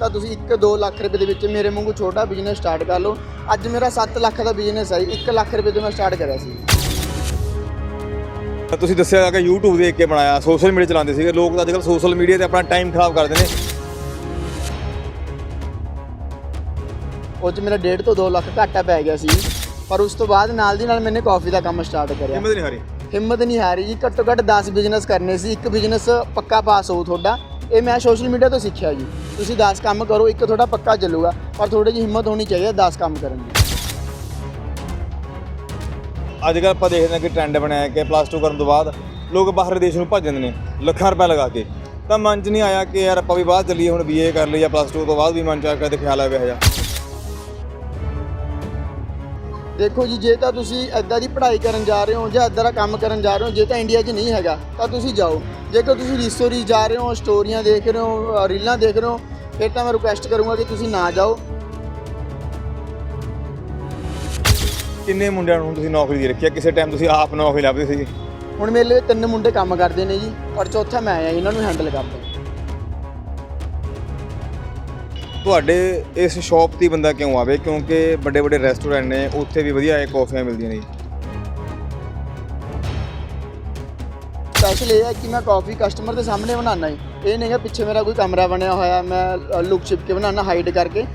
ਤਾਂ ਤੁਸੀਂ 1-2 ਲੱਖ ਰੁਪਏ ਦੇ ਵਿੱਚ ਮੇਰੇ ਵਾਂਗੂ ਛੋਟਾ ਬਿਜ਼ਨਸ ਸਟਾਰਟ ਕਰ ਲਓ। ਅੱਜ ਮੇਰਾ 7 ਲੱਖ ਦਾ ਬਿਜ਼ਨਸ ਹੈ 1 ਲੱਖ ਰੁਪਏ ਤੋਂ ਮੈਂ ਸਟਾਰਟ ਕਰਿਆ ਸੀ। ਤੁਸੀਂ ਦੱਸਿਆ ਕਿ YouTube ਦੇਖ ਕੇ ਬਣਾਇਆ ਸੋਸ਼ਲ ਮੀਡੀਆ ਚਲਾਉਂਦੇ ਸੀਗੇ। ਲੋਕ ਤਾਂ ਅੱਜਕੱਲ ਸੋਸ਼ਲ ਮੀਡੀਆ ਤੇ ਆਪਣਾ ਟਾਈਮ ਖਰਾਬ ਕਰਦੇ ਨੇ। ਉਹ 'ਚ ਮੇਰਾ 1.5 ਤੋਂ 2 ਲੱਖ ਘਾਟਾ ਪੈ ਗਿਆ ਸੀ ਪਰ ਉਸ ਤੋਂ ਬਾਅਦ ਨਾਲ ਦੀ ਨਾਲ ਮੈंने ਕਾਫੀ ਦਾ ਕੰਮ ਸਟਾਰਟ ਕਰਿਆ। ਹਿੰਮਤ ਨਹੀਂ ਹਾਰੀ। ਹਿੰਮਤ ਨਹੀਂ ਹਾਰੀ ਜੀ ਘੱਟੋ ਘੱਟ 10 ਬਿਜ਼ਨਸ ਕਰਨੇ ਸੀ। ਇੱਕ ਬਿਜ਼ਨਸ ਪੱਕਾ ਪਾਸ ਹੋਊ ਤੁਹਾਡਾ। ਇਹ ਮੈਂ ਸੋਸ਼ਲ ਮੀਡੀਆ ਤੋਂ ਸਿੱਖਿਆ ਜੀ। ਤੁਸੀਂ 10 ਕੰਮ ਕਰੋ, ਇੱਕ ਤੁਹਾਡਾ ਪੱਕਾ ਚੱਲੂਗਾ, ਪਰ ਥੋੜੀ ਜਿਹੀ ਹਿੰਮਤ ਹੋਣੀ ਚਾਹੀਦੀ ਹੈ 10 ਕੰਮ ਕਰਨ ਦੀ। ਅੱਜ ਕੱਲ੍ਹ ਆਪਾਂ ਦੇਖਦੇ ਹਾਂ ਕਿ ਟ੍ਰੈਂਡ ਬਣਿਆ ਕਿ ਪਲੱਸ 2 ਕਰਨ ਤੋਂ ਬਾਅਦ ਲੋਕ ਬਾਹਰ ਦੇਸ਼ ਨੂੰ ਭੱਜ ਜਾਂਦੇ ਨੇ, ਲੱਖਾਂ ਰੁਪਏ ਲਗਾ ਕੇ। ਤਾਂ ਮਨ 'ਚ ਨਹੀਂ ਆਇਆ ਕਿ ਯਾਰ ਆਪਾਂ ਵੀ ਬਾਹਰ ਚੱਲੀਏ, ਹੁਣ ਬੀਏ ਕਰ ਲਈ ਜਾਂ ਪਲੱਸ 2 ਤੋਂ ਬਾਅਦ ਵੀ ਮਨ 'ਚ ਆ ਕੇ ਖਿਆਲ ਆਵੇ ਹਜਾ ਦੇਖੋ ਜੀ ਜੇ ਤਾਂ ਤੁਸੀਂ ਐਦਾਂ ਦੀ ਪੜ੍ਹਾਈ ਕਰਨ ਜਾ ਰਹੇ ਹੋ ਜਾਂ ਐਦਾਂ ਦਾ ਕੰਮ ਕਰਨ ਜਾ ਰਹੇ ਹੋ ਜੇ ਤਾਂ ਇੰਡੀਆ 'ਚ ਨਹੀਂ ਹੈਗਾ ਤਾਂ ਤੁਸੀਂ ਜਾਓ। ਜੇਕਰ ਤੁਸੀਂ ਰੀਸੋ ਰੀਸ ਜਾ ਰਹੇ ਹੋ ਸਟੋਰੀਆਂ ਦੇਖ ਰਹੇ ਹੋ ਰੀਲਾਂ ਦੇਖ ਰਹੇ ਹੋ ਫਿਰ ਤਾਂ ਮੈਂ ਰਿਕੁਐਸਟ ਕਰੂੰਗਾ ਕਿ ਤੁਸੀਂ ਨਾ ਜਾਓ। ਕਿੰਨੇ ਮੁੰਡਿਆਂ ਨੂੰ ਤੁਸੀਂ ਨੌਕਰੀ ਦੇ ਰੱਖੀ ਹੈ ਕਿਸੇ ਟਾਈਮ ਤੁਸੀਂ ਆਪ ਨੌਕਰੀ ਲੱਭਦੇ ਸੀ ਹੁਣ ਮੇਰੇ ਲਈ ਤਿੰਨ ਮੁੰਡੇ ਕੰਮ ਕਰਦੇ ਨੇ ਜੀ ਔਰ ਚੌਥਾ ਮੈਂ ਆ ਇਹਨਾਂ ਨੂੰ ਹੈਂਡਲ ਕਰਦਾ। ਤੁਹਾਡੇ ਇਸ ਸ਼ਾਪ ਤੇ ਬੰਦਾ ਕਿਉਂ ਆਵੇ? ਕਿਉਂਕਿ ਵੱਡੇ ਵੱਡੇ ਰੈਸਟੋਰੈਂਟ ਨੇ, ਉੱਥੇ ਵੀ ਵਧੀਆ ਕੌਫੀਆਂ ਮਿਲਦੀਆਂ ਨੇ। ਸਪੈਸ਼ਲ ਇਹ ਹੈ ਕਿ ਮੈਂ ਕਾਫੀ ਕਸਟਮਰ ਦੇ ਸਾਹਮਣੇ ਬਣਾਉਣਾ ਹੈ। ਇਹ ਨਹੀਂ ਹੈ ਪਿੱਛੇ ਮੇਰਾ ਕੋਈ ਕਮਰਾ ਬਣਿਆ ਹੋਇਆ, ਮੈਂ ਲੁੱਕ ਛਿਪ ਕੇ ਬਣਾਉਣਾ ਹਾਈਡ ਕਰਕੇ।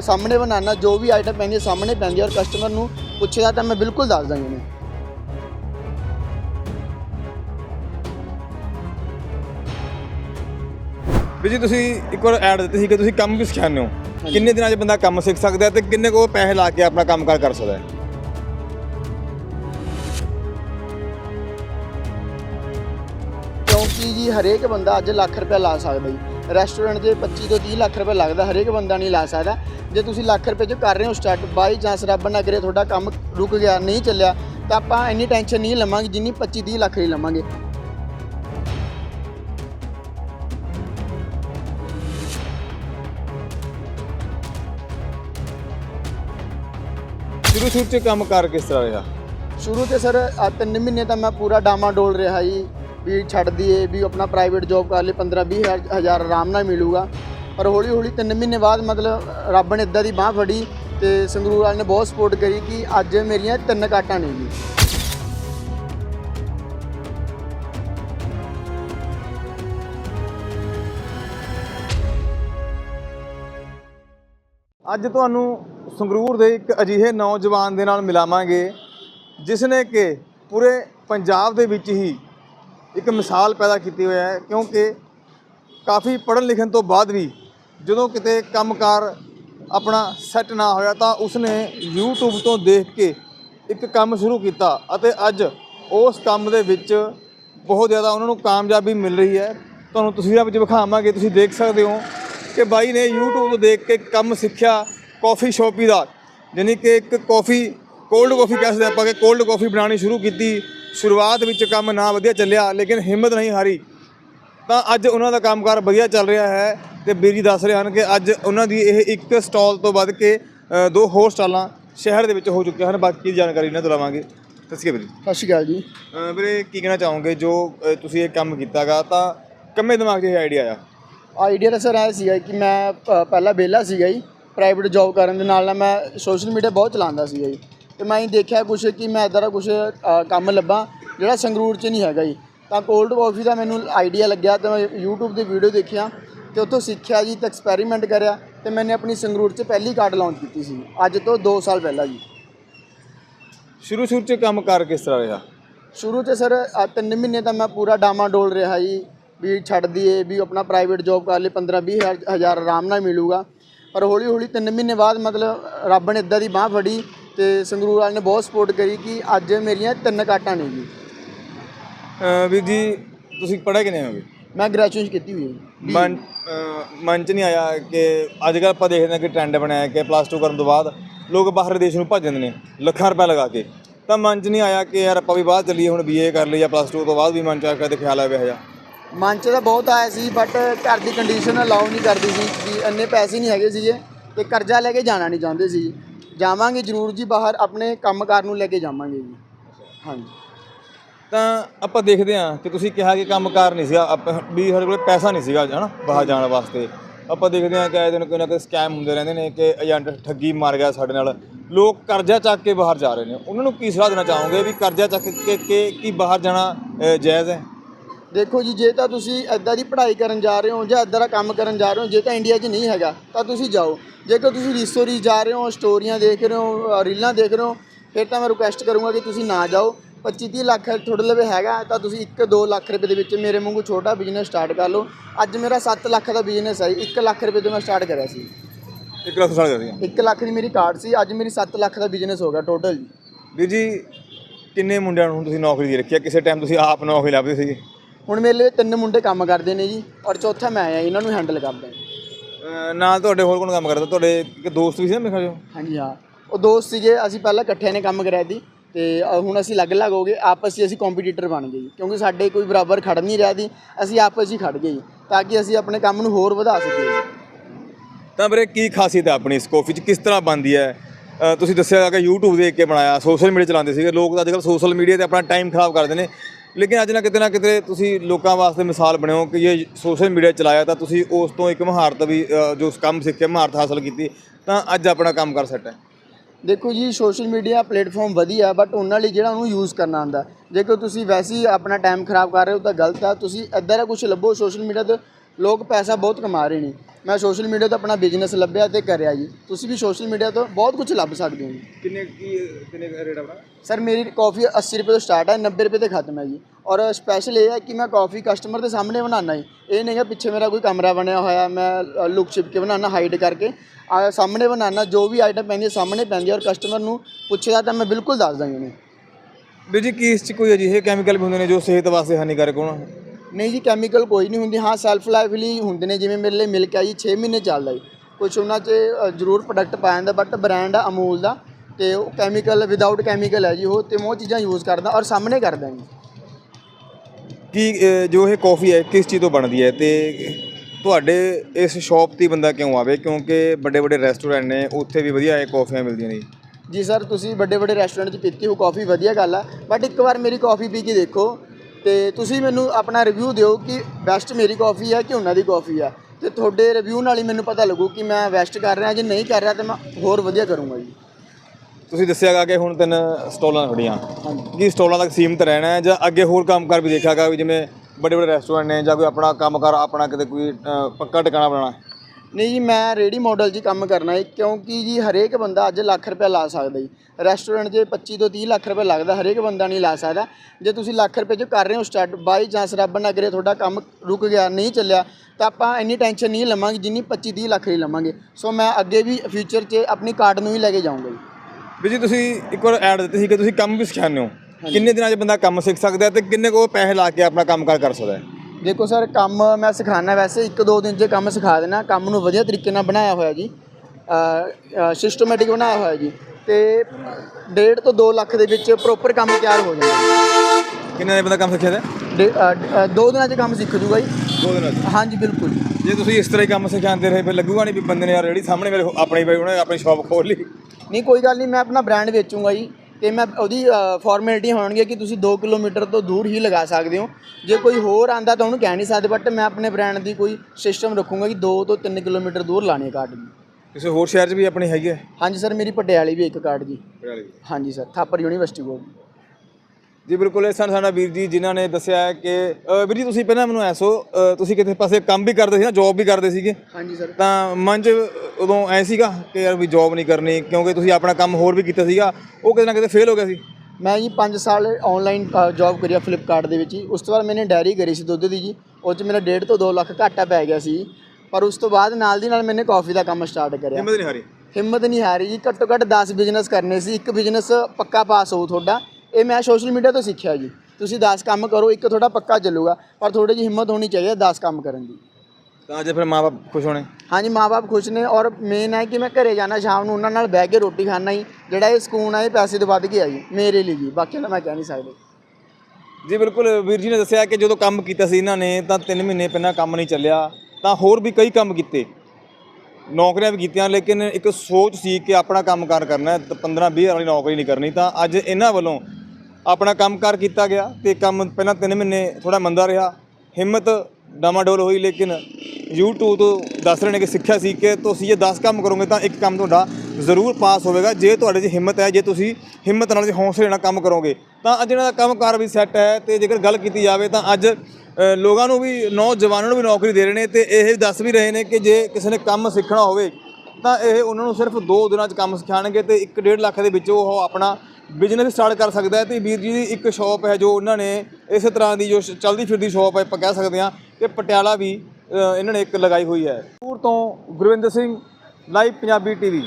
ਸਾਹਮਣੇ ਬਣਾਉਣਾ ਜੋ ਵੀ ਆਈਟਮ ਪੈਂਦੀ ਹੈ ਸਾਹਮਣੇ ਪੈਂਦੀ ਹੈ ਔਰ ਕਸਟਮਰ ਨੂੰ ਪੁੱਛੇਗਾ ਤਾਂ ਮੈਂ ਬਿਲਕੁਲ ਦੱਸ ਦਾਂਗੀ ਇਹਨੂੰ ਵੀ ਜੀ ਤੁਸੀਂ ਇੱਕ ਵਾਰ ਐਡ ਦਿੱਤੀ ਸੀ ਕਿ ਤੁਸੀਂ ਕੰਮ ਵੀ ਸਿਖਾਉਂਦੇ ਹੋ? ਕਿੰਨੇ ਦਿਨਾਂ 'ਚ ਬੰਦਾ ਕੰਮ ਸਿੱਖ ਸਕਦਾ ਹੈ ਤੇ ਕਿੰਨੇ ਕੋ ਪੈਸੇ ਲਾ ਕੇ ਆਪਣਾ ਕੰਮ ਕਾਰ ਕਰ ਸਕਦਾ ਹੈ? ਕਿਉਂਕਿ ਜੀ ਹਰੇਕ ਬੰਦਾ ਅੱਜ ਲੱਖ ਰੁਪਏ ਲਾ ਸਕਦਾ ਜੀ। ਰੈਸਟੋਰੈਂਟ ਦੇ 25 ਤੋਂ 30 ਲੱਖ ਰੁਪਏ ਲੱਗਦਾ ਹਰੇਕ ਬੰਦਾ ਨਹੀਂ ਲਾ ਸਕਦਾ। ਜੇ ਤੁਸੀਂ ਲੱਖ ਰੁਪਏ ਚ ਕਰ ਰਹੇ ਹੋ ਸਟਾਰਟ ਬਾਈ ਚਾਂਸ ਰੱਬ ਨਾ ਕਰੇ ਤੁਹਾਡਾ ਕੰਮ ਰੁਕ ਗਿਆ ਨਹੀਂ ਚੱਲਿਆ ਤਾਂ ਆਪਾਂ ਇੰਨੀ ਟੈਨਸ਼ਨ ਨਹੀਂ ਲਵਾਂਗੇ ਜਿੰਨੀ 25 30 ਲੱਖ ਦੀ ਲਵਾਂਗੇ। ਸ਼ੁਰੂ ਸ਼ੁਰੂ 'ਚ ਕੰਮ ਕਾਰ ਕਿਸ ਤਰ੍ਹਾਂ ਰਿਹਾ? ਸ਼ੁਰੂ ਤੇ ਸਰ ਆਹ ਤਿੰਨ ਮਹੀਨੇ ਤਾਂ ਮੈਂ ਪੂਰਾ ਡਾਮਾ ਡੋਲ ਰਿਹਾ ਜੀ ਵੀ ਛੱਡ ਦਈਏ ਵੀ ਆਪਣਾ ਪ੍ਰਾਈਵੇਟ ਜੌਬ ਕਰ ਲਈ 15 20 ਹਜ਼ਾਰ ਆਰਾਮ ਨਾਲ ਮਿਲੂਗਾ। ਪਰ ਹੌਲੀ ਹੌਲੀ ਤਿੰਨ ਮਹੀਨੇ ਬਾਅਦ ਮਤਲਬ ਰੱਬ ਨੇ ਇਦਾਂ ਦੀ ਬਾਹ ਫੜੀ ਤੇ ਸੰਗਰੂਰ ਵਾਲੇ ਨੇ ਬਹੁਤ ਸਪੋਰਟ ਕਰੀ ਕਿ ਅੱਜ ਮੇਰੀਆਂ ਤਿੰਨ ਕਾਟਾਂ ਨੇ ਜੀ। ਅੱਜ ਤੁਹਾਨੂੰ ਸੰਗਰੂਰ ਦੇ ਇੱਕ ਅਜਿਹੇ ਨੌਜਵਾਨ ਦੇ ਨਾਲ ਮਿਲਾਵਾਂਗੇ ਜਿਸ ਨੇ ਕਿ ਪੂਰੇ ਪੰਜਾਬ ਦੇ ਵਿੱਚ ਹੀ ਇੱਕ ਮਿਸਾਲ ਪੈਦਾ ਕੀਤੀ ਹੋਈ ਹੈ, ਕਿਉਂਕਿ ਕਾਫੀ ਪੜ੍ਹਨ ਲਿਖਣ ਤੋਂ ਬਾਅਦ ਵੀ ਜਦੋਂ ਕਿਤੇ ਕੰਮਕਾਰ ਆਪਣਾ ਸੈੱਟ ਨਾ ਹੋਇਆ ਤਾਂ ਉਸਨੇ YouTube ਤੋਂ ਦੇਖ ਕੇ ਇੱਕ ਕੰਮ ਸ਼ੁਰੂ ਕੀਤਾ ਅਤੇ ਅੱਜ ਉਸ ਕੰਮ ਦੇ ਵਿੱਚ ਬਹੁਤ ਜ਼ਿਆਦਾ ਉਹਨਾਂ ਨੂੰ ਕਾਮਯਾਬੀ ਮਿਲ ਰਹੀ ਹੈ। ਤੁਹਾਨੂੰ ਤਸਵੀਰਾਂ ਵਿੱਚ ਵਿਖਾਵਾਂਗੇ, ਤੁਸੀਂ ਦੇਖ ਸਕਦੇ ਹੋ ਕਿ ਬਾਈ ਨੇ YouTube ਤੋਂ ਦੇਖ ਕੇ ਕੰਮ ਸਿੱਖਿਆ ਕਾਫੀ ਸ਼ੋਪੀ ਦਾ। ਯਾਨੀ ਕਿ ਇੱਕ ਕਾਫੀ ਕੋਲਡ ਕਾਫੀ ਕਹਿ ਸਕਦੇ ਆਪਾਂ ਕਿ ਕੋਲਡ ਕਾਫੀ ਬਣਾਉਣੀ ਸ਼ੁਰੂ ਕੀਤੀ। ਸ਼ੁਰੂਆਤ ਵਿੱਚ ਕੰਮ ਨਾ ਵਧੀਆ ਚੱਲਿਆ ਲੇਕਿਨ ਹਿੰਮਤ ਨਹੀਂ ਹਾਰੀ। ਤਾਂ ਅੱਜ ਉਹਨਾਂ ਦਾ ਕੰਮਕਾਰ ਵਧੀਆ ਚੱਲ ਰਿਹਾ ਹੈ ਤੇ ਵੀਰ ਜੀ ਦੱਸ ਰਹੇ ਹਨ ਕਿ ਅੱਜ ਉਹਨਾਂ ਦੀ ਇਹ ਇੱਕ ਸਟਾਲ ਤੋਂ ਵੱਧ ਕੇ ਅ, ਦੋ ਹੋਰ ਸਟਾਲਾਂ ਸ਼ਹਿਰ ਦੇ ਵਿੱਚ ਹੋ ਚੁੱਕੀਆਂ ਹਨ। ਬਾਕੀ ਦੀ ਜਾਣਕਾਰੀ ਇਹਨਾਂ ਤੋਂ ਲਵਾਂਗੇ। ਅਕਾਲ ਵੀਰ ਜੀ। ਸਤਿ ਸ਼੍ਰੀ ਅਕਾਲ ਜੀ। ਅ, ਵੀਰੇ ਕੀ ਕਹਿਣਾ ਚਾਹੋਗੇ? ਜੋ ਅ, ਤੁਸੀਂ ਇਹ ਕੰਮ ਕੀਤਾਗਾ ਤਾਂ ਕੰਮੇ ਦਿਮਾਗ 'ਚ ਇਹ ਆਈਡੀਆ ਆ ਆਈਡੀਆ ਤਾਂ ਸਰ ਇਹ ਸੀਗਾ ਕਿ ਮੈਂ ਪ- ਪਹਿਲਾਂ ਵਿਹਲਾ ਸੀਗਾ ਜੀ। ਪ੍ਰਾਈਵੇਟ ਜੌਬ ਕਰਨ ਦੇ ਨਾਲ ਨਾਲ ਮੈਂ ਸੋਸ਼ਲ ਮੀਡੀਆ ਬਹੁਤ ਚਲਾਉਂਦਾ ਸੀਗਾ ਜੀ। ਤੇ ਮੈਂ ਹੀ ਦੇਖਿਆ ਕੁਛ ਕਿ ਮੈਂ ਇੱਦਾਂ ਦਾ ਕੁਛ ਕੰਮ ਲੱਭਾਂ ਜਿਹੜਾ ਸੰਗਰੂਰ 'ਚ ਨਹੀਂ ਹੈਗਾ ਜੀ। ਤਾਂ ਕੋਲਡ ਕਾਫੀ ਦਾ ਮੈਨੂੰ ਆਈਡੀਆ ਲੱਗਿਆ ਤੇ ਮੈਂ YouTube ਦੀ ਵੀਡੀਓ ਦੇਖਿਆ ਤੇ ਉੱਥੋਂ ਸਿੱਖਿਆ ਜੀ ਤੇ ਐਕਸਪੈਰੀਮੈਂਟ ਕਰਿਆ ਤੇ ਮੈंने ਆਪਣੀ ਸੰਗਰੂਰ 'ਚ ਪਹਿਲੀ ਕਾਰਡ ਲਾਂਚ ਕੀਤੀ ਸੀ। ਅੱਜ ਤੋਂ 2 ਸਾਲ ਪਹਿਲਾਂ ਜੀ। ਸ਼ੁਰੂ ਸ਼ੁਰੂ 'ਚ ਕੰਮਕਾਰ ਕਿਸ ਤਰ੍ਹਾਂ ਰਿਹਾ? ਸ਼ੁਰੂ ਤੇ ਸਰ ਆਹ ਤਿੰਨ ਮਹੀਨੇ ਤਾਂ ਮੈਂ ਪੂਰਾ ਡਾਮਾ ਡੋਲ ਰਿਹਾ ਜੀ। ਵੀ ਛੱਡ ਦਈਏ ਵੀ ਆਪਣਾ ਪ੍ਰਾਈਵੇਟ ਜੌਬ ਕਰ ਲਈ 15 20 ਹਜ਼ਾਰ ਆਰਾਮ ਨਾਲ ਮਿਲੂਗਾ। ਪਰ ਹੌਲੀ ਹੌਲੀ ਤਿੰਨ ਮਹੀਨੇ ਬਾਅਦ ਮਤਲਬ ਰੱਬ ਨੇ ਇਦਾਂ ਦੀ ਬਾਹ ਫੜੀ ਤੇ ਸੰਗਰੂਰ ਵਾਲੇ ਨੇ ਬਹੁਤ ਸਪੋਰਟ ਕਰੀ ਕਿ ਅੱਜ ਮੇਰੀਆਂ ਤਿੰਨ ਕਾਟਾਂ ਨੇ ਜੀ। ਵੀਰ ਜੀ ਤੁਸੀਂ ਪੜ੍ਹੇ ਕਿੰਨੇ ਹੋਗੇ? ਮੈਂ ਗ੍ਰੈਜੂਏਸ਼ਨ ਕੀਤੀ ਹੋਈ ਹੈ ਮਨ ਮਨ 'ਚ ਨਹੀਂ ਆਇਆ ਕਿ ਅੱਜ ਕੱਲ੍ਹ ਆਪਾਂ ਦੇਖਦੇ ਹਾਂ ਕਿ ਟ੍ਰੈਂਡ ਬਣਿਆ ਕਿ ਪਲੱਸ 2 ਕਰਨ ਤੋਂ ਬਾਅਦ ਲੋਕ ਬਾਹਰ ਦੇਸ਼ ਨੂੰ ਭੱਜ ਜਾਂਦੇ ਨੇ ਲੱਖਾਂ ਰੁਪਏ ਲਗਾ ਕੇ। ਤਾਂ ਮਨ 'ਚ ਨਹੀਂ ਆਇਆ ਕਿ ਯਾਰ ਆਪਾਂ ਵੀ ਬਾਹਰ ਚੱਲੀਏ ਹੁਣ ਬੀਏ ਕਰ ਲਈ ਜਾਂ ਪਲੱਸ 2 ਤੋਂ ਬਾਅਦ ਵੀ ਮਨ 'ਚ ਆ ਕੇ ਖਿਆਲ ਆਵੇ ਹਜਾ ਮਨ 'ਚ ਤਾਂ ਬਹੁਤ ਆਇਆ ਸੀ ਬਟ ਘਰ ਦੀ ਕੰਡੀਸ਼ਨ ਅਲਾਉ ਨਹੀਂ ਕਰਦੀ ਸੀ ਕਿ ਇੰਨੇ ਪੈਸੇ ਨਹੀਂ ਹੈਗੇ ਸੀਗੇ ਤੇ ਕਰਜ਼ਾ ਲੈ ਕੇ ਜਾਣਾ ਨਹੀਂ ਚਾਹੁੰਦੇ ਸੀ। ਜਾਵਾਂਗੇ ਜ਼ਰੂਰ ਜੀ, ਬਾਹਰ ਆਪਣੇ ਕੰਮਕਾਰ ਨੂੰ ਲੈ ਕੇ ਜਾਵਾਂਗੇ ਜੀ। ਹਾਂਜੀ। ਤਾਂ ਆਪਾਂ ਦੇਖਦੇ ਹਾਂ ਕਿ ਤੁਸੀਂ ਕਿਹਾ ਕਿ ਕੰਮਕਾਰ ਨਹੀਂ ਸੀਗਾ, ਆਪਾਂ- ਵੀ ਸਾਡੇ ਕੋਲ ਪੈਸਾ ਨਹੀਂ ਸੀਗਾ ਹਨਾ, ਬਾਹਰ ਜਾਣ ਵਾਸਤੇ। ਆਪਾਂ ਦੇਖਦੇ ਹਾਂ ਕਿ ਆਏ ਦਿਨ ਕੋਈ ਨਾ ਕੋਈ ਸਕੈਮ ਹੁੰਦੇ ਰਹਿੰਦੇ ਨੇ ਕਿ ਏਜੰਟ ਠੱਗੀ ਮਾਰ ਗਿਆ ਸਾਡੇ ਨਾਲ। ਲੋਕ ਕਰਜ਼ਾ ਚੱਕ ਕੇ ਬਾਹਰ ਜਾ ਰਹੇ ਨੇ। ਉਹਨਾਂ ਨੂੰ ਕੀ ਸਲਾਹ ਦੇਣਾ ਚਾਹੋਗੇ ਵੀ ਕਰਜ਼ਾ ਚੱਕ ਕੇ ਕਿ ਕੀ ਬਾਹਰ ਜਾਣਾ ਜਾਇਜ਼ ਹੈ? ਦੇਖੋ ਜੀ ਜੇ ਤਾਂ ਤੁਸੀਂ ਐਦਾਂ ਦੀ ਪੜ੍ਹਾਈ ਕਰਨ ਜਾ ਰਹੇ ਹੋ ਜਾਂ ਐਦਾਂ ਦਾ ਕੰਮ ਕਰਨ ਜਾ ਰਹੇ ਹੋ ਜੇ ਤਾਂ ਇੰਡੀਆ 'ਚ ਨਹੀਂ ਹੈਗਾ ਤਾਂ ਤੁਸੀਂ ਜਾਓ। ਜੇਕਰ ਤੁਸੀਂ ਰੀਸੋ ਰੀਸ ਜਾ ਰਹੇ ਹੋ ਸਟੋਰੀਆਂ ਦੇਖ ਰਹੇ ਹੋ ਰੀਲਾਂ ਦੇਖ ਰਹੇ ਹੋ ਫਿਰ ਤਾਂ ਮੈਂ ਰਿਕੁਐਸਟ ਕਰੂੰਗਾ ਕਿ ਤੁਸੀਂ ਨਾ ਜਾਓ। 25 30 ਲੱਖ ਤੁਹਾਡੇ ਲਵੇ ਹੈਗਾ ਤਾਂ ਤੁਸੀਂ 1 2 ਲੱਖ ਰੁਪਏ ਦੇ ਵਿੱਚ ਮੇਰੇ ਵਾਂਗੂ ਛੋਟਾ ਬਿਜ਼ਨਸ ਸਟਾਰਟ ਕਰ ਲਓ। ਅੱਜ ਮੇਰਾ 7 ਲੱਖ ਦਾ ਬਿਜ਼ਨਸ ਹੈ 1 ਲੱਖ ਰੁਪਏ ਤੋਂ ਮੈਂ ਸਟਾਰਟ ਕਰਿਆ ਸੀ। ਇੱਕ ਲੱਖ ਸਾਲ ਕਰਦੇ ਹਾਂ 1 ਲੱਖ ਦੀ ਮੇਰੀ ਕਾਰਡ ਸੀ ਅੱਜ ਮੇਰੀ 7 ਲੱਖ ਦਾ ਬਿਜ਼ਨਸ ਹੋ ਗਿਆ ਟੋਟਲ ਜੀ ਵੀਰ ਜੀ ਕਿੰਨੇ ਮੁੰਡਿਆਂ ਨੂੰ ਤੁਸੀਂ ਨੌਕਰੀ ਦੇ ਰੱਖੀ ਹੈ? ਕਿਸੇ ਟਾਈਮ ਤੁਸੀਂ ਆਪ ਨੌਕਰੀ ਲੱਭਦੇ ਸੀਗੇ? ਹੁਣ ਮੇਰੇ ਲਈ ਤਿੰਨ ਮੁੰਡੇ ਕੰਮ ਕਰਦੇ ਨੇ ਜੀ ਔਰ ਚੌਥਾ ਮੈਂ ਆ ਇਹਨਾਂ ਨੂੰ ਹੈਂਡਲ ਕਰਦਾ ਨਾਲ ਤੁਹਾਡੇ ਹੋਰ ਕੌਣ ਕੰਮ ਕਰਦਾ? ਤੁਹਾਡੇ ਇੱਕ ਦੋਸਤ ਵੀ ਸੀ ਨਾ ਮੇਰੇ ਖਿਆਲ 'ਚ? ਹਾਂਜੀ ਹਾਂ। ਉਹ ਦੋਸਤ ਸੀਗੇ ਅਸੀਂ ਪਹਿਲਾਂ ਇਕੱਠਿਆਂ ਨੇ ਕੰਮ ਕਰਿਆ ਸੀ ਤੇ ਅ, ਹੁਣ ਅਸੀਂ ਅਲੱਗ-ਅਲੱਗ ਹੋ ਗਏ ਆਪਸ 'ਚ ਅਸੀਂ ਕੰਪੀਟੀਟਰ ਬਣ ਗਏ ਜੀ। ਕਿਉਂਕਿ ਸਾਡੇ ਕੋਈ ਬਰਾਬਰ ਖੜ ਨਹੀਂ ਰਿਹਾ ਸੀ ਅਸੀਂ ਆਪਸ 'ਚ ਹੀ ਖੜ ਗਏ ਜੀ ਤਾਂ ਕਿ ਅਸੀਂ ਆਪਣੇ ਕੰਮ ਨੂੰ ਹੋਰ ਵਧਾ ਸਕੀਏ ਜੀ। ਤਾਂ ਵੀਰੇ ਕੀ ਖਾਸੀਅਤ ਹੈ ਆਪਣੀ ਇਸ ਕਾਫੀ 'ਚ? ਕਿਸ ਤਰ੍ਹਾਂ ਬਣਦੀ ਹੈ? ਅ, ਤੁਸੀਂ ਦੱਸਿਆ ਕਿ YouTube ਦੇਖ ਕੇ ਬਣਾਇਆ ਸੋਸ਼ਲ ਮੀਡੀਆ ਚਲਾਉਂਦੇ ਸੀਗੇ। ਲੋਕ ਤਾਂ ਅੱਜਕੱਲ ਸੋਸ਼ਲ ਮੀਡੀਆ ਤੇ ਆਪਣਾ ਟਾਈਮ ਖਰਾਬ ਕਰਦੇ ਨੇ। ਲੇਕਿਨ ਅੱਜ ਨਾ ਕਿਤੇ ਨਾ ਕਿਤੇ ਤੁਸੀਂ ਲੋਕਾਂ ਵਾਸਤੇ ਮਿਸਾਲ ਬਣਿਓ ਕਿ ਇਹ ਸੋਸ਼ਲ ਮੀਡੀਆ ਚਲਾਇਆ ਤਾਂ ਤੁਸੀਂ ਉਸ ਤੋਂ ਇੱਕ ਮਹਾਰਤ ਵੀ ਅ, ਜੋ ਕੰਮ ਸਿੱਖਿਆ ਮਹਾਰਤ ਹਾਸਲ ਕੀਤੀ ਤਾਂ ਅੱਜ ਆਪਣਾ ਕੰਮ ਕਰ ਸੈੱਟ ਹੈ। ਦੇਖੋ ਜੀ ਸੋਸ਼ਲ ਮੀਡੀਆ ਪਲੇਟਫਾਰਮ ਵਧੀਆ ਬਟ ਉਹਨਾਂ ਲਈ ਜਿਹੜਾ ਉਹਨੂੰ ਯੂਜ਼ ਕਰਨਾ ਆਉਂਦਾ। ਜੇਕਰ ਤੁਸੀਂ ਵੈਸੇ ਹੀ ਆਪਣਾ ਟਾਈਮ ਖਰਾਬ ਕਰ ਰਹੇ ਹੋ ਤਾਂ ਗਲਤ ਆ। ਤੁਸੀਂ ਇੱਦਾਂ ਦਾ ਕੁਝ ਲੱਭੋ ਸੋਸ਼ਲ ਮੀਡੀਆ ਤੇ ਲੋਕ ਪੈਸਾ ਬਹੁਤ ਕਮਾ ਰਹੇ ਨੇ। ਮੈਂ ਸੋਸ਼ਲ ਮੀਡੀਆ ਤੋਂ ਆਪਣਾ ਬਿਜ਼ਨਸ ਲੱਭਿਆ ਤੇ ਕਰਿਆ ਜੀ। ਤੁਸੀਂ ਵੀ ਸੋਸ਼ਲ ਮੀਡੀਆ ਤੋਂ ਬਹੁਤ ਕੁਝ ਲੱਭ ਸਕਦੇ ਹੋ ਜੀ। ਕਿੰਨੇ ਕੀ ਕਿੰਨੇ ਰੇਟ ਆਪਣਾ? ਸਰ ਮੇਰੀ ਕਾਫੀ 80 ਰੁਪਏ ਤੋਂ ਸਟਾਰਟ ਹੈ 90 ਰੁਪਏ ਤੇ ਖਤਮ ਹੈ ਜੀ। ਔਰ ਸਪੈਸ਼ਲ ਇਹ ਹੈ ਕਿ ਮੈਂ ਕਾਫੀ ਕਸਟਮਰ ਦੇ ਸਾਹਮਣੇ ਬਣਾਉਣਾ ਜੀ। ਇਹ ਨਹੀਂ ਹੈ ਪਿੱਛੇ ਮੇਰਾ ਕੋਈ ਕਮਰਾ ਬਣਿਆ ਹੋਇਆ ਮੈਂ ਲੁੱਕ ਛਿਪ ਕੇ ਬਣਾਉਣਾ ਹਾਈਡ ਕਰਕੇ। ਸਾਹਮਣੇ ਬਣਾਉਣਾ ਜੋ ਵੀ ਆਈਟਮ ਪੈਂਦੀ ਹੈ ਸਾਹਮਣੇ ਪੈਂਦੀ ਹੈ। ਔਰ ਕਸਟਮਰ ਨੂੰ ਪੁੱਛਦਾ ਤਾਂ ਮੈਂ ਬਿਲਕੁਲ ਦੱਸ ਦਾਂਗੀ ਉਹਨੂੰ। ਵੀਰ ਜੀ ਕੀ ਇਸ 'ਚ ਕੋਈ ਅਜਿਹੇ ਕੈਮੀਕਲ ਵੀ ਹੁੰਦੇ ਨੇ ਜੋ ਸਿਹਤ ਵਾਸਤੇ ਹਾਨੀਕਾਰਕ ਹੋਣ? ਨਹੀਂ ਜੀ ਕੈਮੀਕਲ ਕੋਈ ਨਹੀਂ ਹੁੰਦੀ। ਹਾਂ ਸੈਲਫ ਲਾਈਫ ਲਈ ਹੁੰਦੇ ਨੇ ਜਿਵੇਂ ਮੇਰੇ ਲਈ ਮਿਲਕ ਆ ਜੀ 6 ਮਹੀਨੇ ਚੱਲਦਾ ਜੀ ਕੁਝ ਉਹਨਾਂ 'ਚ ਅ, ਜ਼ਰੂਰ ਪ੍ਰੋਡਕਟ ਪਾਇਆ ਜਾਂਦਾ ਬਟ ਬ੍ਰਾਂਡ ਆ ਅਮੂਲ ਦਾ ਤੇ ਉਹ ਕੈਮੀਕਲ ਵਿਦਆਊਟ ਕੈਮੀਕਲ ਹੈ ਜੀ ਉਹ ਤੇ ਮੈਂ ਉਹ ਚੀਜ਼ਾਂ ਯੂਜ਼ ਕਰਦਾ ਔਰ ਸਾਹਮਣੇ ਕਰਦਾ ਜੀ। ਕੀ ਅ, ਜੋ ਇਹ ਕਾਫੀ ਹੈ ਕਿਸ ਚੀਜ਼ ਤੋਂ ਬਣਦੀ ਹੈ? ਤੇ ਤੁਹਾਡੇ ਇਸ ਸ਼ਾਪ ਤੇ ਹੀ ਬੰਦਾ ਕਿਉਂ ਆਵੇ? ਕਿਉਂਕਿ ਵੱਡੇ ਵੱਡੇ ਰੈਸਟੋਰੈਂਟ ਨੇ ਉੱਥੇ ਵੀ ਵਧੀਆ ਇਹ ਕਾਫੀਆਂ ਮਿਲਦੀਆਂ ਨੇ ਜੀ। ਜੀ ਸਰ ਤੁਸੀਂ ਵੱਡੇ ਵੱਡੇ ਰੈਸਟੋਰੈਂਟ 'ਚ ਪੀਤੀ ਹੋ ਕਾਫੀ ਵਧੀਆ ਗੱਲ ਆ। ਬਟ ਇੱਕ ਵਾਰ ਮੇਰੀ ਕਾਫੀ ਪੀ ਕੇ ਦੇਖੋ ਤੇ ਤੁਸੀਂ ਮੈਨੂੰ ਆਪਣਾ ਰਿਵਿਊ ਦਿਓ ਕਿ ਬੈਸਟ ਮੇਰੀ ਕਾਫੀ ਹੈ ਕਿ ਉਹਨਾਂ ਦੀ ਕਾਫੀ ਆ ਤੇ ਤੁਹਾਡੇ ਰਿਵਿਊ ਨਾਲ ਹੀ ਮੈਨੂੰ ਪਤਾ ਲੱਗੂ ਕਿ ਮੈਂ ਬੈਸਟ ਕਰ ਰਿਹਾ ਜੇ ਨਹੀਂ ਕਰ ਰਿਹਾ ਤੇ ਮੈਂ ਹੋਰ ਵਧੀਆ ਕਰੂੰਗਾ ਜੀ। ਤੁਸੀਂ ਦੱਸਿਆਗਾ ਕਿ ਹੁਣ ਤਿੰਨ ਸਟਾਲਾਂ ਖੜੀਆਂ। ਕੀ ਸਟਾਲਾਂ ਤੱਕ ਸੀਮਤ ਰਹਿਣਾ ਹੈ ਜਾਂ ਅੱਗੇ ਹੋਰ ਕੰਮਕਾਰ ਵੀ ਦੇਖਿਆਗਾ ਵੀ ਜਿਵੇਂ ਵੱਡੇ ਵੱਡੇ ਰੈਸਟੋਰੈਂਟ ਨੇ ਜਾਂ ਕੋਈ ਆਪਣਾ ਕੰਮਕਾਰ ਆਪਣਾ ਕਿਤੇ ਕੋਈ ਪੱਕਾ ਟਿਕਾਣਾ ਬਣਾਉਣਾ ਨਹੀਂ ਜੀ ਮੈਂ ਰੇਡੀ ਮਾਡਲ 'ਚ ਕੰਮ ਕਰਨਾ ਹੈ ਕਿਉਂਕਿ ਜੀ ਹਰੇਕ ਬੰਦਾ ਅੱਜ ਲੱਖ ਰੁਪਏ ਲਾ ਸਕਦਾ ਜੀ। ਰੈਸਟੋਰੈਂਟ 'ਚ 25 ਤੋਂ 30 ਲੱਖ ਰੁਪਏ ਲੱਗਦਾ ਹਰੇਕ ਬੰਦਾ ਨਹੀਂ ਲਾ ਸਕਦਾ। ਜੇ ਤੁਸੀਂ ਲੱਖ ਰੁਪਏ 'ਚ ਕਰ ਰਹੇ ਹੋ ਸਟਾਰਟ ਬਾਈ ਚਾਂਸ ਰੱਬ ਨਾ ਕਰੇ ਤੁਹਾਡਾ ਕੰਮ ਰੁਕ ਗਿਆ ਨਹੀਂ ਚੱਲਿਆ ਤਾਂ ਆਪਾਂ ਇੰਨੀ ਟੈਨਸ਼ਨ ਨਹੀਂ ਲਵਾਂਗੇ ਜਿੰਨੀ 25 30 ਲੱਖ ਦੀ ਲਵਾਂਗੇ। ਸੋ ਮੈਂ ਅੱਗੇ ਵੀ ਫਿਊਚਰ 'ਚ ਆਪਣੀ ਕਾਰਡ ਨੂੰ ਹੀ ਲੈ ਕੇ ਜਾਊਂਗਾ ਜੀ। ਵੀ ਜੀ ਤੁਸੀਂ ਇੱਕ ਵਾਰ ਐਡ ਦਿੱਤੀ ਸੀ ਕਿ ਤੁਸੀਂ ਕੰਮ ਵੀ ਸਿਖਾਉਂਦੇ ਹੋ। ਕਿੰਨੇ ਦਿਨਾਂ 'ਚ ਬੰਦਾ ਕੰਮ ਸਿੱਖ ਸਕਦਾ ਹੈ ਤੇ ਕਿੰਨੇ ਕੋ ਪੈਸੇ ਲਾ ਕੇ ਆਪਣਾ ਕੰਮਕਾਰ ਕਰ ਸਕਦਾ ਹੈ? ਦੇਖੋ ਸਰ ਕੰਮ ਮੈਂ ਸਿਖਾਣਾ ਵੈਸੇ ਇੱਕ ਦੋ ਦਿਨ 'ਚ ਕੰਮ ਸਿਖਾ ਦੇਣਾ ਕੰਮ ਨੂੰ ਵਧੀਆ ਤਰੀਕੇ ਨਾਲ ਬਣਾਇਆ ਹੋਇਆ ਜੀ। ਸਿਸਟਮੈਟਿਕ ਬਣਾਇਆ ਹੋਇਆ ਜੀ। ਤੇ ਡੇਢ ਤੋਂ 2 ਲੱਖ ਦੇ ਵਿੱਚ ਪ੍ਰੋਪਰ ਕੰਮ ਤਿਆਰ ਹੋ ਜਾਂਦਾ ਕਿੰਨੇ ਦਾ ਬੰਦਾ ਕੰਮ ਸਿੱਖਿਆ ਅ, ਦੋ ਦਿਨਾਂ 'ਚ ਕੰਮ ਸਿੱਖ ਜੂਗਾ ਜੀ। ਦੋ ਦਿਨਾਂ 'ਚ? ਹਾਂਜੀ ਬਿਲਕੁਲ ਜੇ। ਤੁਸੀਂ ਇਸ ਤਰ੍ਹਾਂ ਹੀ ਕੰਮ ਸਿਖਾਉਂਦੇ ਰਹੇ ਫਿਰ ਲੱਗੂਗਾ ਨਹੀਂ ਵੀ ਬੰਦੇ ਨੇ ਯਾਰ ਜਿਹੜੀ ਸਾਹਮਣੇ ਮੇਰੇ ਆਪਣੀ ਬਈ ਉਹਨੇ ਆਪਣੀ ਸ਼ਾਪ ਖੋਲ ਲਈ। ਨਹੀਂ ਕੋਈ ਗੱਲ ਨਹੀਂ ਮੈਂ ਆਪਣਾ ਬ੍ਰਾਂਡ ਵੇਚੂੰਗਾ ਜੀ। ਤੇ ਮੈਂ ਉਹਦੀ ਫਾਰਮੈਲਿਟੀ ਹੋਣਗੀਆਂ ਕਿ ਤੁਸੀਂ 2 ਕਿਲੋਮੀਟਰ ਤੋਂ ਦੂਰ ਹੀ ਲਗਾ ਸਕਦੇ ਹੋ। ਜੇ ਕੋਈ ਹੋਰ ਆਂਦਾ ਤਾਂ ਉਹਨੂੰ ਕਹਿ ਨਹੀਂ ਸਕਦੇ ਬਟ ਮੈਂ ਆਪਣੇ ਬ੍ਰਾਂਡ ਦੀ ਕੋਈ ਸਿਸਟਮ ਰੱਖੂੰਗਾ ਕਿ 2 ਤੋਂ 3 ਕਿਲੋਮੀਟਰ ਦੂਰ ਲਾਣੀ ਹੈ ਕਾਰਡ ਜੀ। ਕਿਸੇ ਹੋਰ ਸ਼ਹਿਰ 'ਚ ਵੀ ਆਪਣੀ ਹੈਗੀ ਹੈ? ਹਾਂਜੀ ਸਰ ਮੇਰੀ ਪਟਿਆਲੇ ਵੀ ਇੱਕ ਕਾਰਡ ਜੀ। ਹਾਂਜੀ ਸਰ ਥਾਪਰ ਯੂਨੀਵਰਸਿਟੀ ਕੋਲ। ਜੀ ਬਿਲਕੁਲ ਇਹ ਸਨ ਸਾਡਾ ਵੀਰ ਜੀ ਜਿਨ੍ਹਾਂ ਨੇ ਦੱਸਿਆ ਕਿ ਅ, ਵੀਰ ਜੀ ਤੁਸੀਂ ਪਹਿਲਾਂ ਮੈਨੂੰ ਐਸੋ ਤੁਸੀਂ ਕਿਤੇ ਪਾਸੇ ਕੰਮ ਵੀ ਕਰਦੇ ਸੀ ਨਾ ਜੌਬ ਵੀ ਕਰਦੇ ਸੀਗੇ? ਹਾਂਜੀ ਸਰ ਤਾਂ ਮਨ 'ਚ ਉਦੋਂ ਐ ਸੀਗਾ ਕਿ ਯਾਰ ਵੀ ਜੌਬ ਨਹੀਂ ਕਰਨੀ ਕਿਉਂਕਿ ਤੁਸੀਂ ਆਪਣਾ ਕੰਮ ਹੋਰ ਵੀ ਕੀਤਾ ਸੀਗਾ ਉਹ ਕਿਤੇ ਨਾ ਕਿਤੇ ਫੇਲ ਹੋ ਗਿਆ ਸੀ। ਮੈਂ ਜੀ 5 ਸਾਲ ਆਨਲਾਈਨ ਜੌਬ ਕਰੀ ਆ ਫਲਿੱਪਕਾਰਟ ਦੇ ਵਿੱਚ ਹੀ ਉਸ ਤੋਂ ਬਾਅਦ ਮੈंने ਡੈਰੀ ਕਰੀ ਸੀ ਦੁੱਧ ਦੀ ਜੀ। ਉਹ 'ਚ ਮੇਰਾ 1.5 ਤੋਂ 2 ਲੱਖ ਘਾਟਾ ਪੈ ਗਿਆ ਸੀ। ਪਰ ਉਸ ਤੋਂ ਬਾਅਦ ਨਾਲ ਦੀ ਨਾਲ ਮੈंने ਕਾਫੀ ਦਾ ਕੰਮ ਸਟਾਰਟ ਕਰਿਆ। ਹਿੰਮਤ ਨਹੀਂ ਹਾਰੀ। ਹਿੰਮਤ ਨਹੀਂ ਹਾਰੀ ਜੀ। ਘੱਟੋ ਘੱਟ 10 ਬਿਜ਼ਨਸ ਕਰਨੇ ਸੀ। ਇੱਕ ਬਿਜ਼ਨਸ ਪੱਕਾ ਪਾਸ ਹੋਊ ਤੁਹਾਡਾ। ਇਹ ਮੈਂ ਸੋਸ਼ਲ ਮੀਡੀਆ ਤੋਂ ਸਿੱਖਿਆ ਜੀ। ਤੁਸੀਂ 10 ਕੰਮ ਕਰੋ ਇੱਕ ਤੁਹਾਡਾ ਪੱਕਾ ਚੱਲੂਗਾ ਪਰ ਥੋੜੀ ਜਿਹੀ ਹਿੰਮਤ ਹੋਣੀ ਚਾਹੀਦੀ ਹੈ 10 ਕੰਮ ਕਰਨ ਦੀ। ਤਾਂ ਅੱਜ ਫਿਰ ਮਾਪੇ ਖੁਸ਼ ਹੋਣੇ? ਹਾਂਜੀ ਮਾਪੇ ਖੁਸ਼ ਨੇ ਔਰ ਮੇਨ ਹੈ ਕਿ ਮੈਂ ਘਰੇ ਜਾਣਾ ਸ਼ਾਮ ਨੂੰ ਉਹਨਾਂ ਨਾਲ ਬਹਿ ਕੇ ਰੋਟੀ ਖਾਣਾ ਹੀ ਜਿਹੜਾ ਇਹ ਸਕੂਨ ਆ ਇਹ ਪੈਸੇ ਤੋਂ ਵੱਧ ਗਿਆ ਜੀ ਮੇਰੇ ਲਈ ਜੀ ਬਾਕੀ ਦਾ ਮੈਂ ਕਹਿ ਨਹੀਂ ਸਕਦਾ। ਜੀ ਬਿਲਕੁਲ ਵੀਰ ਜੀ ਨੇ ਦੱਸਿਆ ਕਿ ਜਦੋਂ ਕੰਮ ਕੀਤਾ ਸੀ ਇਹਨਾਂ ਨੇ ਤਾਂ 3 ਮਹੀਨੇ ਪਹਿਲਾਂ ਕੰਮ ਨਹੀਂ ਚੱਲਿਆ ਤਾਂ ਹੋਰ ਵੀ ਕਈ ਕੰਮ ਕੀਤੇ। ਨੌਕਰੀਆਂ ਵੀ ਕੀਤੀਆਂ ਲੇਕਿਨ ਇੱਕ ਸੋਚ ਸੀ ਕਿ ਆਪਣਾ ਕੰਮਕਾਰ ਕਰਨਾ ਹੈ ਤਾਂ 15 20 ਵਾਲੀ ਨੌਕਰੀ ਨਹੀਂ ਕਰਨੀ ਤਾਂ ਅੱਜ ਇਹਨਾਂ ਵੱਲੋਂ ਆਪਣਾ ਕੰਮਕਾਰ ਕੀਤਾ ਗਿਆ ਤੇ ਕੰਮ ਪਹਿਲਾਂ 3 ਮਹੀਨੇ ਥੋੜਾ ਮੰਦਾ ਰਿਹਾ। ਹਿੰਮਤ ਡਾਮਾਡੋਲ ਹੋਈ, ਲੇਕਿਨ YouTube ਤੋਂ ਦੱਸ ਰਹੇ ਨੇ ਕਿ ਸਿੱਖਿਆ ਸੀ ਕਿ ਤੁਸੀਂ ਜੇ 10 ਕੰਮ ਕਰੋਗੇ ਤਾਂ ਇੱਕ ਕੰਮ ਤੁਹਾਡਾ ਜ਼ਰੂਰ ਪਾਸ ਹੋਵੇਗਾ। ਜੇ ਤੁਹਾਡੇ 'ਚ ਹਿੰਮਤ ਹੈ, ਜੇ ਤੁਸੀਂ ਹਿੰਮਤ ਨਾਲ ਜੇ ਹੌਸਲੇ ਨਾਲ ਕੰਮ ਕਰੋਗੇ, ਤਾਂ ਅੱਜ ਇਹਨਾਂ ਦਾ ਕੰਮਕਾਰ ਵੀ ਸੈੱਟ ਹੈ ਤੇ ਜੇਕਰ ਗੱਲ ਕੀਤੀ ਜਾਵੇ ਤਾਂ ਅੱਜ ਲੋਕਾਂ ਨੂੰ ਵੀ, ਨੌਜਵਾਨਾਂ ਨੂੰ ਵੀ ਨੌਕਰੀ ਦੇ ਰਹੇ ਨੇ ਤੇ ਇਹ ਦੱਸ ਵੀ ਰਹੇ ਨੇ ਕਿ ਜੇ ਕਿਸੇ ਨੇ ਕੰਮ ਸਿੱਖਣਾ ਹੋਵੇ, ਤਾਂ ਇਹ ਉਹਨਾਂ ਨੂੰ ਸਿਰਫ 2 ਦਿਨਾਂ 'ਚ ਕੰਮ ਸਿਖਾਣਗੇ ਤੇ 1.5 ਲੱਖ ਦੇ ਵਿੱਚ ਉਹ ਆਪਣਾ ਬਿਜ਼ਨਸ ਸਟਾਰਟ ਕਰ ਸਕਦਾ ਹੈ ਤੇ ਵੀਰ ਜੀ ਦੀ ਇੱਕ ਸ਼ਾਪ ਹੈ ਜੋ ਉਹਨਾਂ ਨੇ ਇਸੇ ਤਰ੍ਹਾਂ ਦੀ ਜੋ ਸ਼- ਚੱਲਦੀ ਫਿਰਦੀ ਸ਼ਾਪ ਹੈ ਆਪਾਂ ਕਹਿ ਸਕਦੇ ਹਾਂ ਕਿ ਪਟਿਆਲਾ ਵੀ ਅ, ਇਹਨਾਂ ਨੇ ਇੱਕ ਲਗਾਈ ਹੋਈ ਹੈ। ਦੂਰ ਤੋਂ ਗੁਰਵਿੰਦਰ ਸਿੰਘ ਲਾਈਵ ਪੰਜਾਬੀ ਟੀਵੀ